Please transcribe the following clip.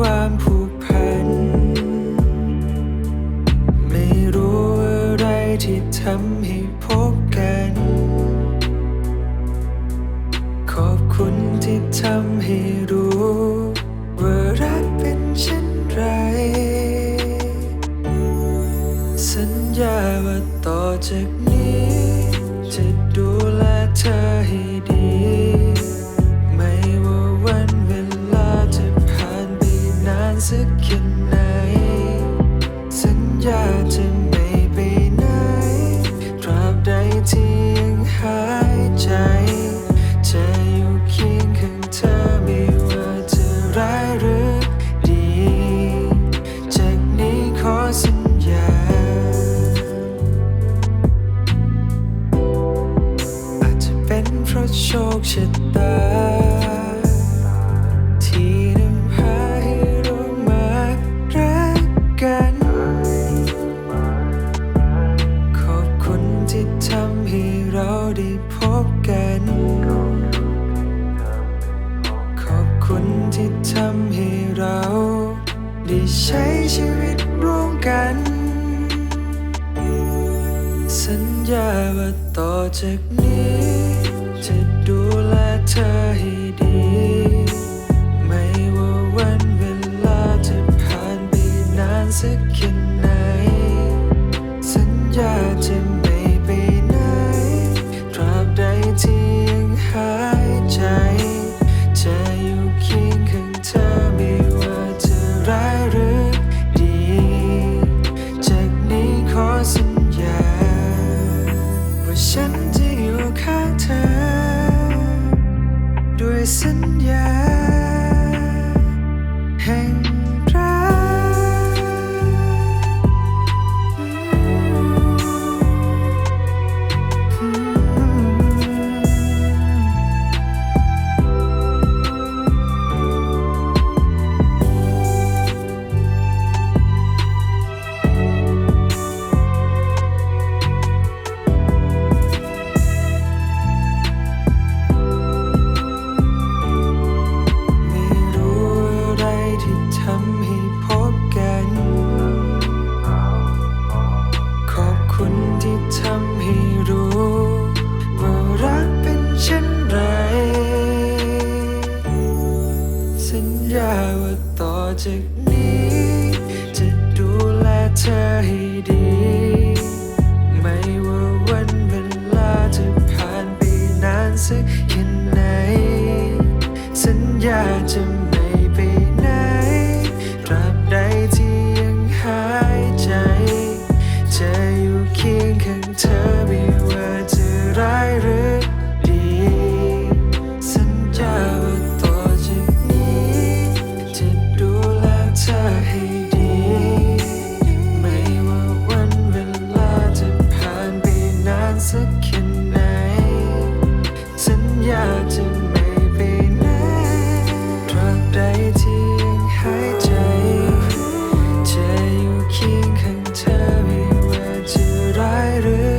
ความผูกพัน ไม่รู้อะไรที่ทำให้พบกัน ขอบคุณที่ทำให้รู้ ว่ารักเป็นเช่นไร สัญญาว่าต่อจากนี้ ที่ยังหายใจจะอยู่เคียงข้างเธอไม่ว่าจะร้ายหรือดี จากนี้ขอสัญญา อาจจะเป็นเพราะโชคชะตา ที่นำพาให้เรามารักกัน คุณที่ทำให้เรา ได้ใช้ชีวิตร่วมกัน สัญญาว่าต่อจากนี้ จะดูแลเธอให้ดี ไม่ว่าวันเวลาจะผ่านไปนานสักแค่ไหน สัญญาจะไม่ไปไหน ตราบใดที่ จากนี้ จะดูแลเธอให้ดี ไม่ว่าวันเวลาจะผ่านไปนานสักแค่ไหน สัญญาจะ yere